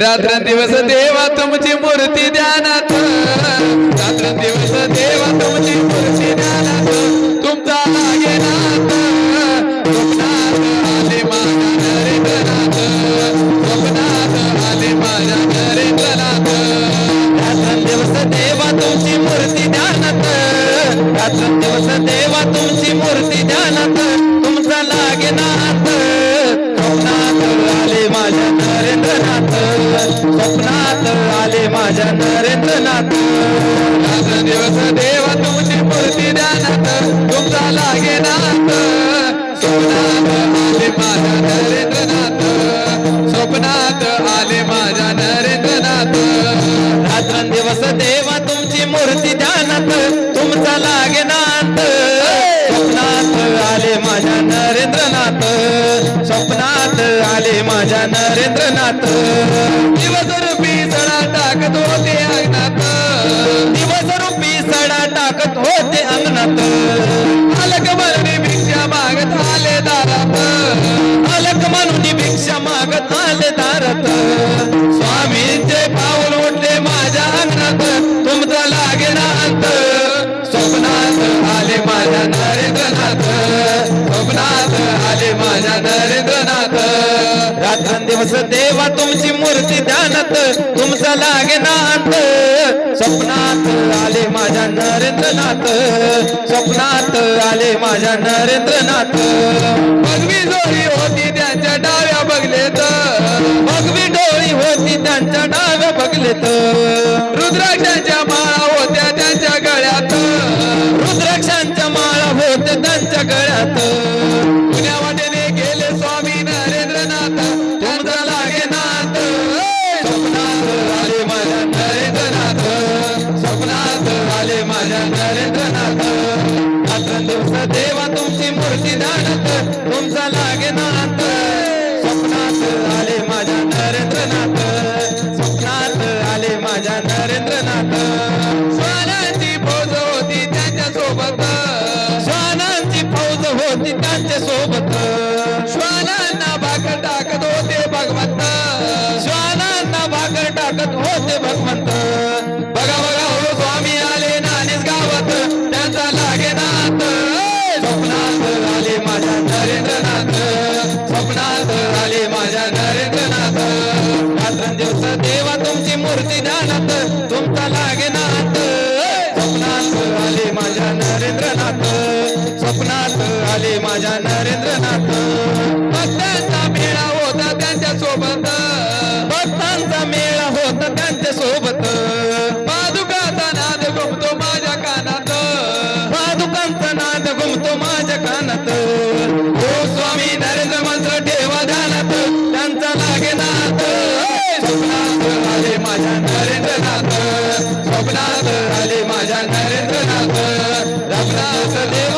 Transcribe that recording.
रात्रंदिवस देवा तुमची मूर्ती ध्यानात रात्रंदिवस देवा तुमची मूर्ती ध्यानात तुमचा लागे नाथ. स्वप्नात आले माझ्या नरेंद्रनाथ स्वप्नात आले माझ्या नरेंद्रनाथ रात्रंदिवस देवा तुमची मूर्ती ध्यानात रात्रंदिवस देवा तुमची मूर्ती ध्यानात तुमचा लागे नाथ. माझ्या नरेंद्रनाथ. दिवस देवा तुमची मूर्ती ध्यानात तुमचा लागे नाथ. स्वप्नात आले माझ्या नरेंद्रनाथ. स्वप्नात आले माझ्या नरेंद्रनाथ. रात्रंदिवस देवा तुमची मूर्ती ध्यानात तुमचा लागे नाथ. स्वप्नात आले माझ्या नरेंद्रनाथ. स्वप्नात आले माझ्या नरेंद्रनाथ. दिवस पाऊल उठले माझ्या अंगणात तुमचा लागे नाथ स्वप्नात आले माझ्या नरेंद्रनाथ. स्वप्नात आले माझ्या नरेंद्रनाथ. रात्रंदिवस देवा तुमची मूर्ती ध्यानात. तुमचा लागे नाथ स्वप्नात आले माझ्या नरेंद्रनाथ. स्वप्नात आले माझ्या नरेंद्रनाथ. भगवी जोडी होती त्यांच्या डाव्या बघले तर मग मी डोळी होती त्यांच्या डाव्या बघलेत. रुद्राक्षांच्या माळा होत्या त्यांच्या गळ्यात. रुद्राक्षांच्या माळा होत्या त्यांच्या गळ्यात. पुण्या वाटेने गेले स्वामी नरेंद्रनाथ. तुमचा लागे नाथ. स्वप्नात आले माझ्या नरेंद्रनाथ. स्वप्नात आले माझ्या नरेंद्रनाथ. रात्रंदिवस देवा तुमची मूर्ती ध्यानात श्वानांना भाकर टाकत होते भगवंत. श्वानांना भाकर टाकत होते भगवंत. बघा बघा हो स्वामी आले नाणीस गावात. त्यांचा लागे नाथ स्वप्नात आले माझ्या नरेंद्रनाथ. स्वप्नात आले माझ्या नरेंद्रनाथ. रात्रंदिवस देवा तुमची मूर्ती ध्यानात. स्वप्नात आले माझ्या नरेंद्रनाथ. भक्तांचा मेळा होता त्यांच्यासोबत. भक्तांचा मेळा होता त्यांच्यासोबत. पादुकाचा नाद घुमतो माझ्या कानात. पादुकांचा नाद घुमतो माझ्या कानात. हो स्वामी नरेंद्र मंत्र ठेवा ध्यानात. त्यांचा लागे नाथ. स्वप्नात आले माझ्या नरेंद्रनाथ. स्वप्नात आले माझ्या नरेंद्रनाथ. रघुनाथ देवा